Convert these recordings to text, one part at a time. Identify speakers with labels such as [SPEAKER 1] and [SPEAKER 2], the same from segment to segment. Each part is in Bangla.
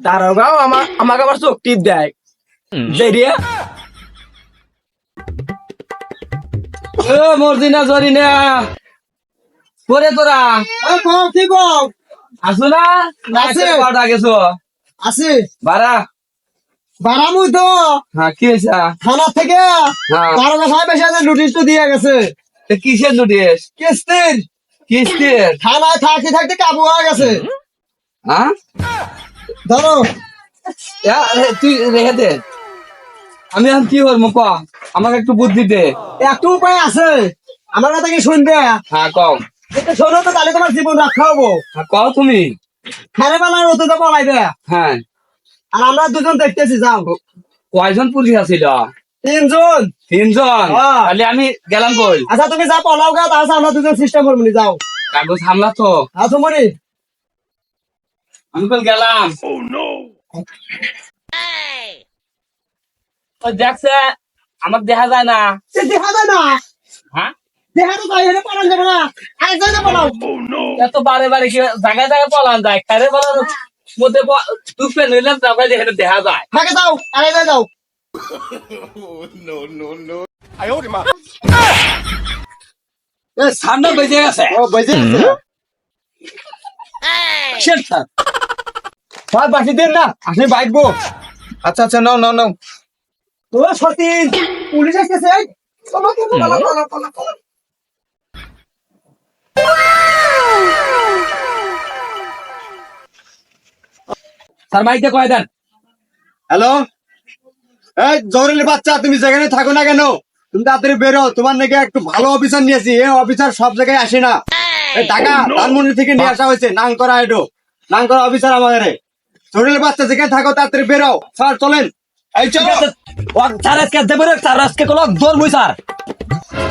[SPEAKER 1] দারোগাও আমার আমাকে আবার চোখ টিপ দেয়। দেরিয়া ও মর্জিনা জরিনা করে তোরা। আসো না।
[SPEAKER 2] আছে।
[SPEAKER 1] পাড়া গেছো।
[SPEAKER 2] আছে।
[SPEAKER 1] বারা
[SPEAKER 2] বারামুই তো।
[SPEAKER 1] হ্যাঁ কি হয়েছে?
[SPEAKER 2] থানা থেকে বারোটা সাহেব এসে নোটিশ তো দিয়ে গেছে।
[SPEAKER 1] কিসের নোটিশ
[SPEAKER 2] কিস্তির
[SPEAKER 1] কিস্তির
[SPEAKER 2] থানায় থাকতে থাকতে কাবু হয়ে গেছে।
[SPEAKER 1] হ্যাঁ
[SPEAKER 2] ধরো।
[SPEAKER 1] তুই রেখে দে। আমি এখন কি করব ক? আমাকে একটু বুদ্ধি দে।
[SPEAKER 2] একটু উপায় আছে। আমার কথা কি শুনবে?
[SPEAKER 1] হ্যাঁ কও।
[SPEAKER 2] একটু শোনো তো তাহলে তোমার জীবন রক্ষা হব।
[SPEAKER 1] হ্যাঁ কও তুমি।
[SPEAKER 2] খেলে বেলার ওতে তো বলাইবে
[SPEAKER 1] হ্যাঁ।
[SPEAKER 2] আর আমরা দুজন দেখতেছি যাও।
[SPEAKER 1] কয়জন পুলিশ আছিল?
[SPEAKER 2] তিনজন?
[SPEAKER 1] তিনজন। তাহলে আমি গেলাম কই?
[SPEAKER 2] আচ্ছা তুমি যা পলাও গা তাহলে আমরা দুজন সিস্টেম করব নি, যাও।
[SPEAKER 1] কাগজ হামলা তো।
[SPEAKER 2] আছো মনি
[SPEAKER 1] আমি কল গেলাম ওই দেখছে আমার দেখা যায় না।
[SPEAKER 2] সে দেখা যায় না?
[SPEAKER 1] হ্যাঁ?
[SPEAKER 2] দেখা তো যায় এটা পড়ান যাবে না। আগে যাই না পড়াও
[SPEAKER 1] এত বারে বারে কি জায়গায় জায়গায় পলান যায়? খারে বলার মধ্যে দুপে নিলাম তারপরে দেখা যায়।
[SPEAKER 2] আগে যাও যাই যাও।
[SPEAKER 1] এ, সামনে বেজে গেছে।
[SPEAKER 2] ও বেজে
[SPEAKER 1] স্যার।
[SPEAKER 2] বাকি দিন না আপনি বাইকবো।
[SPEAKER 1] আচ্ছা আচ্ছা নাও নাও নাও।
[SPEAKER 2] ও সতীন পুলিশ চলো।
[SPEAKER 1] স্যার মাইকে কয় দেন।
[SPEAKER 2] হ্যালো? এই জরুরি বাচ্চা তুমি যেখানে থাকো না কেন? তুমি তাড়াতাড়ি বেরো তোমার নাকি একটু ভালো অফিসার নিয়েছি এই অফিসার সব জায়গায় আসে না। ঢাকা ধানমন্ডি থেকে নিয়ে আসা হয়েছে নাং করা এটো নাং করা অফিসার আমাদের। বাচ্চা যেখানে থাকো তাড়াতাড়ি বেরো। স্যার চলেন। এই চলো।
[SPEAKER 1] স্যার আজকে দেবো স্যার আজকে কোনো দৌড় বই স্যার।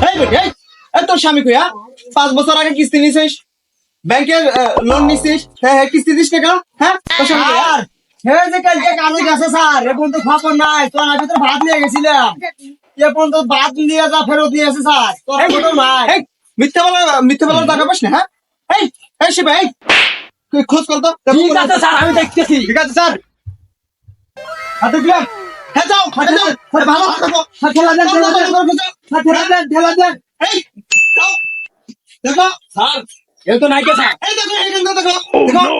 [SPEAKER 2] এই এই এই তোর স্বামী কইয়া পাঁচ বছর আগে কিস্তি নিছিস ব্যাংকের লোন নিছিস হ্যাঁ হ্যাঁ কিস্তি দিস টাকা হ্যাঁ? তোর স্বামী কইয়া হে যে কালকে কাজে গেছে স্যার খবর নাই আমি তো ভাত নিয়ে গেছিলাম। এ পর্যন্ত ভাত নিয়ে যা ফেরত নিয়ে এসে স্যার তোর ফটো নাই। এই মিথ্যা বলা মিথ্যা বলার টাকা পাস না হ্যাঁ? এই এই শিবা এই খোঁজ কর তো।
[SPEAKER 1] ঠিক আছে স্যার আমি দেখতেছি।
[SPEAKER 2] ঠিক আছে স্যার। হাতে দিলাম। হ্যাঁ যাও হাতে যাও ভালো থাকো ঠেলা দেন ঠেলা দেন। ঠেলা দেন ঠেলা দেন। এই যাও। দেখো।
[SPEAKER 1] স্যার এ তো নাই কে স্যার।
[SPEAKER 2] এই দেখো এই দেখো। দেখো। দেখো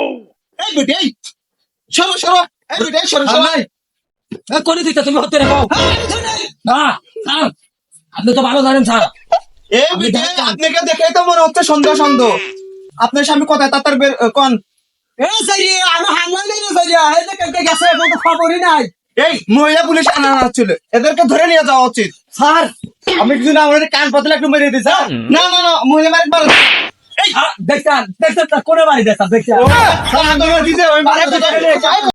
[SPEAKER 2] এই বেটি এই। সরো সরো। এই সরো সরো।
[SPEAKER 1] এ, করে দিতে তুমি হতে রেখো না স্যার আপনি তো ভালো জানেন স্যার।
[SPEAKER 2] আপনাকে দেখে তো মনে হচ্ছে সন্দেহ সন্দেহ আপনার স্বামী কোথায়? তাতার বের কোন? এই মহিলা পুলিশ আনা হচ্ছিল এদেরকে ধরে নিয়ে যাওয়া উচিত। স্যার। আমি কিছু না আমাদের কান পাতলে একটু মেরে দিই স্যার। না না না মহিলা মারে
[SPEAKER 1] দেখছেন দেখছেন কোনে বাড়ি দেখছেন দেখছেন